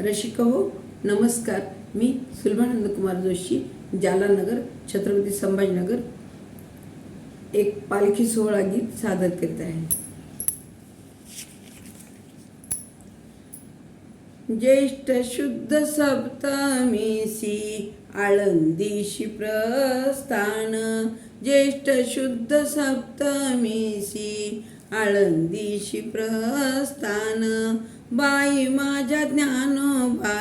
रसिक हो नमस्कार. मी सुलभानंद कुमार जोशी जालानगर छत्रपती संभाजीनगर. एक पालखी सोहळा गीत सादर करीत आहे. ज्येष्ठ शुद्ध सप्तमीसी आळंदीशी प्रस्थान. ज्येष्ठ शुद्ध सप्तमीसी आळंदीशी प्रस्थान. बाई माझ्या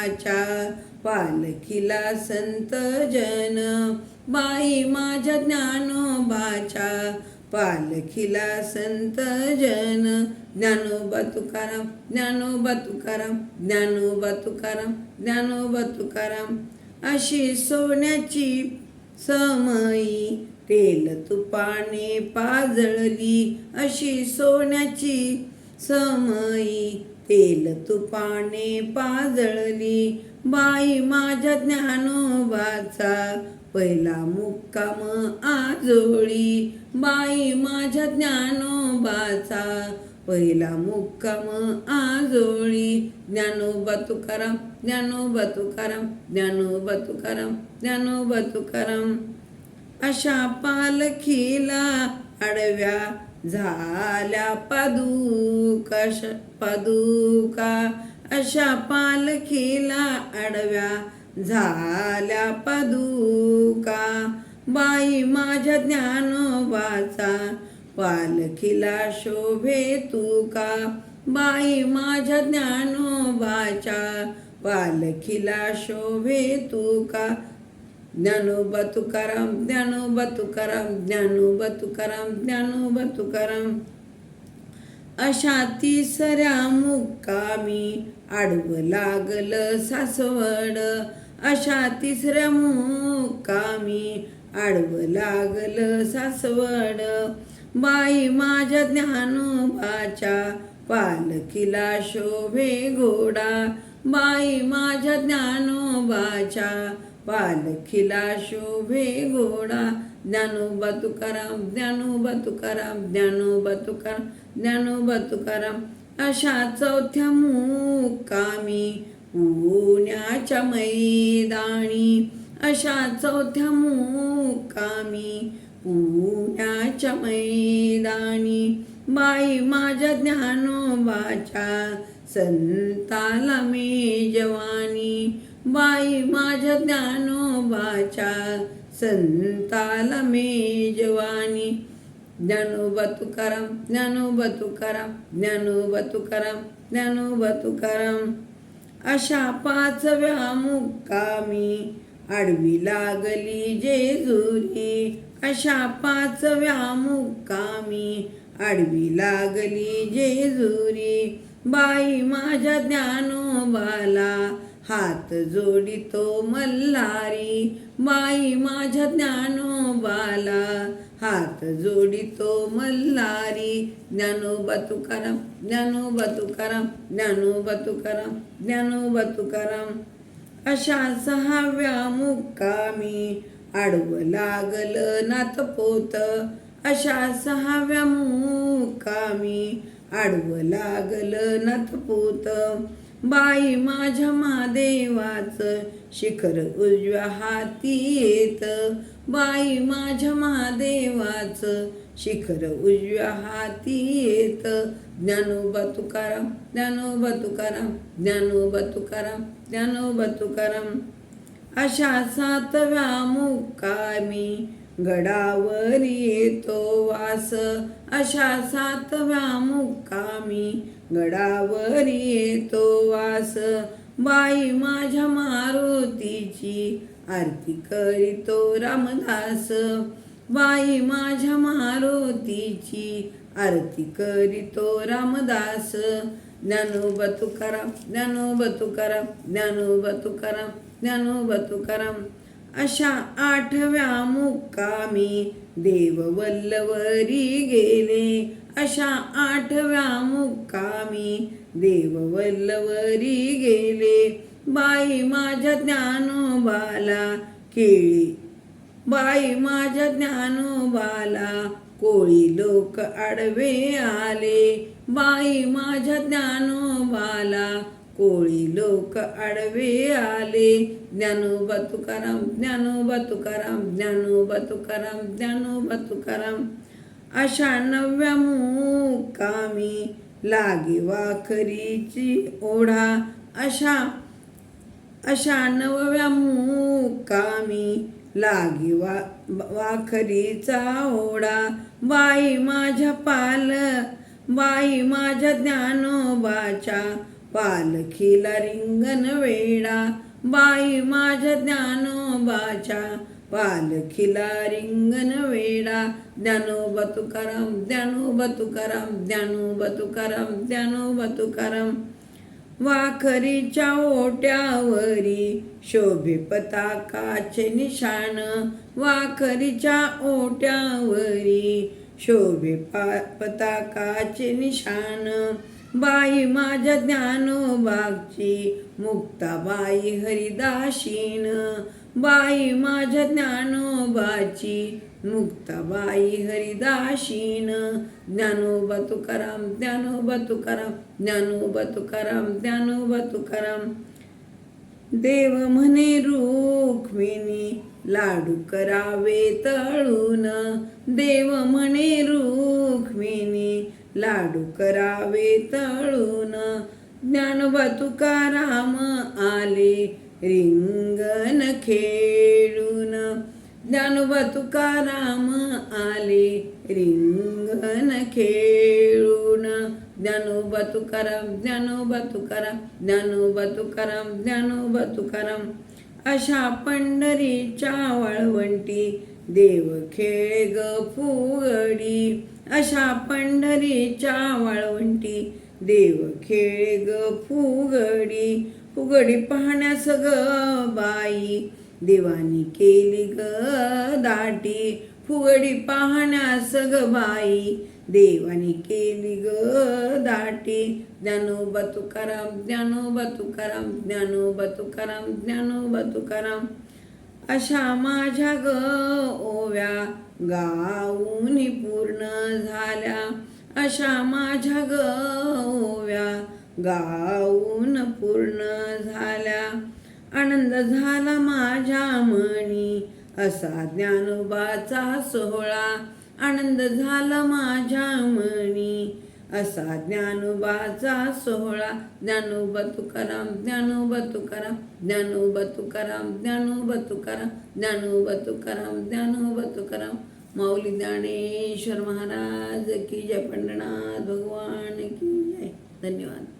ज्ञानोबाच्या पालखीला संत जन. बाई माझ्या ज्ञानोबाच्या पालखीला संत जन. ज्ञानोबा तुकाराम ज्ञानोबा तुकाराम ज्ञानोबा तुकाराम ज्ञानोबा तुकाराम. अशी सोन्याची समई तेल तुपाने पाजळली. अशी सोन्याची समई तेल तुपाने पाजळली. बाई माझ्या ज्ञानोबाचा पहिला मुक्काम आजोळी. बाई माझ्या ज्ञानोबाचा पहिला मुक्काम आजोळी. ज्ञानोबा तुकाराम ज्ञानोबा तुकाराम ज्ञानोबा तुकाराम ज्ञानोबा तुकाराम. अशा पालखीला आडव्या झाल्या पादुका श- पादुका अशा पालखीला आडव्या. झाल्या पादुका बाई माझ्या ज्ञानोबाचा पालखीला शोभे तुका बाई माझ्या ज्ञानोबाच्या पालखीला शोभे तुका ज्ञानोबा तुकाराम ज्ञानोबा तुकाराम ज्ञानोबा तुकाराम ज्ञानोबा तुकाराम अशा तिसऱ्या मुक्कामी आडवं लागल सासवड. अशा तिसऱ्या मुक्कामी आडवं लागल सासवड. बाई माझ्या ज्ञानोबाच्या पालखीला शोभे घोडा. बाई माझ्या ज्ञानोबाच्या पालखीला शोभे घोडा ज्ञानोबा तुकाराम ज्ञानोबा तुकाराम ज्ञानोबा तुकाराम ज्ञानोबा तुकाराम अशा चौथ्या मुक्कामी पुण्याच्या मैदानी. अशा चौथ्या मुक्कामी पुण्याच्या मैदानी. बाई माझ्या ज्ञानोबाच्या संताला मी जवा बाई माझ्या ज्ञानोबाच्या संताला मी जवानी. ज्ञानोबा तुकाराम ज्ञानोबा तुकाराम ज्ञानोबा तुकाराम ज्ञानोबा तुकाराम. अशा पाचव्या मुक्कामी आडवी लागली जेजुरी. अशा पाचव्या मुक्कामी आडवी लागली जेजुरी. बाई माझ्या ज्ञानोबाला हात जोडितो मल्हारी बाई माझ्या ज्ञानोबाला. हात जोडितो मल्हारी ज्ञानोबा तुकाराम ज्ञानोबा तुकाराम ज्ञानोबा तुकाराम ज्ञानोबा तुकाराम. अशा सहाव्या मुक्कामी आडवं लागल नाथपोत अशा सहाव्या मुक्कामी आडवं लागल नाथपोत बाई माझ्या महादेवाचं शिखर उजव्या हाती येत बाई माझ्या महादेवाचं शिखर उजव्या हाती येत ज्ञानोबा तुकाराम ज्ञानोबा तुकाराम ज्ञानोबा तुकाराम ज्ञानोबा तुकाराम. अशा सातव्या मुक्कामी गडावर येतो वास. अशा सातव्या मुक्कामी गडावर येतो वास. बाई माझ्या मारुतीची आरती करीतो रामदास. बाई माझ्या मारुतीची आरती करीतो रामदास. ज्ञानोबा तुकाराम ज्ञानोबा तुकाराम ज्ञानोबा तुकाराम ज्ञानोबा तुकाराम. अशा आठव्या मुक्कामी देववल्लवरी गेले अशा आठव्या मुक्कामी. देववल्लवरी गेले बाई माझ्या ज्ञानोबाला केळी. बाई माझ्या ज्ञानोबाला कोळी लोक आडवे आले. बाई माझ्या ज्ञानोबाला कोळी लोक आडवे आले. ज्ञानोबा तुकाराम ज्ञानोबा तुकाराम ज्ञानोबा तुकाराम ज्ञानोबा तुकाराम अशा नव्या मुकामी लागे वाखरीची ओढा. अशा अशा नवव्या मुकामी लागी वा वाखरीचा ओढा. बाई माझ्या पाल बाई माझ्या ज्ञानोबाच्या पालखीला रिंगण वेडा बाई माझ्या ज्ञानोबाच्या पालखीला रिंगण वेडा ज्ञानोबा तुकाराम ज्ञानोबा तुकाराम ज्ञानोबा तुकाराम ज्ञानोबा तुकाराम. वाखरीच्या ओट्यावरी शोभे पताकाचे निशाण. वाखरीच्या ओट्यावरी शोभे पा पताकाचे निशाण. बाई माझ्या ज्ञानोबागची मुक्ताबाई हरिदाशीन. बाई माझ्या ज्ञानोबाची मुक्ताबाई हरिदाशीन. ज्ञानोबा तुकाराम ज्ञानोबा तुकाराम ज्ञानोबा तुकाराम ज्ञानोबा तुकाराम. देव म्हणे रुक्मिणी लाडू करावे तळून. देव म्हणे रुक्मिणी लाडू करावे तळून. ज्ञानोबा तुकाराम आले रिंगण खेळून. ज्ञानोबा तुकाराम आले रिंगण खेळून. ज्ञानोबा तुकाराम ज्ञानोबा तुकाराम ज्ञानोबा तुकाराम ज्ञानोबा तुकाराम अशा पंढरीच्या वाळवंटी देव खेळ ग फुगडी अशा पंढरीच्या वाळवंटी. देव खेळ ग फुगडी फुगडी पाहण्यास ग बाई. देवानी केली ग दाटी फुगडी पाहण्यास ग बाई. देवानी केली ग दाटी ज्ञानोबा तुकाराम ज्ञानोबा तुकाराम ज्ञानोबा तुकाराम ज्ञानोबा तुकाराम अशा माझ्या ग ओव्या गाऊन पूर्ण झाल्या. अशा माझ्या ग ओव्या गाऊन पूर्ण झाल्या. आनंद झाला माझ्या मणी असा ज्ञानोबाचा सोहळा. आनंद झाला माझ्या मणी असा ज्ञानोबाचा सोहळा. ज्ञानोबा तुकाराम ज्ञानोबा तुकाराम ज्ञानोबा तुकाराम ज्ञानोबा तुकाराम ज्ञानोबा तुकाराम ज्ञानोबा तुकाराम माऊली ज्ञानेश्वर महाराज की जय. पंढनाथ भगवान की जय. धन्यवाद.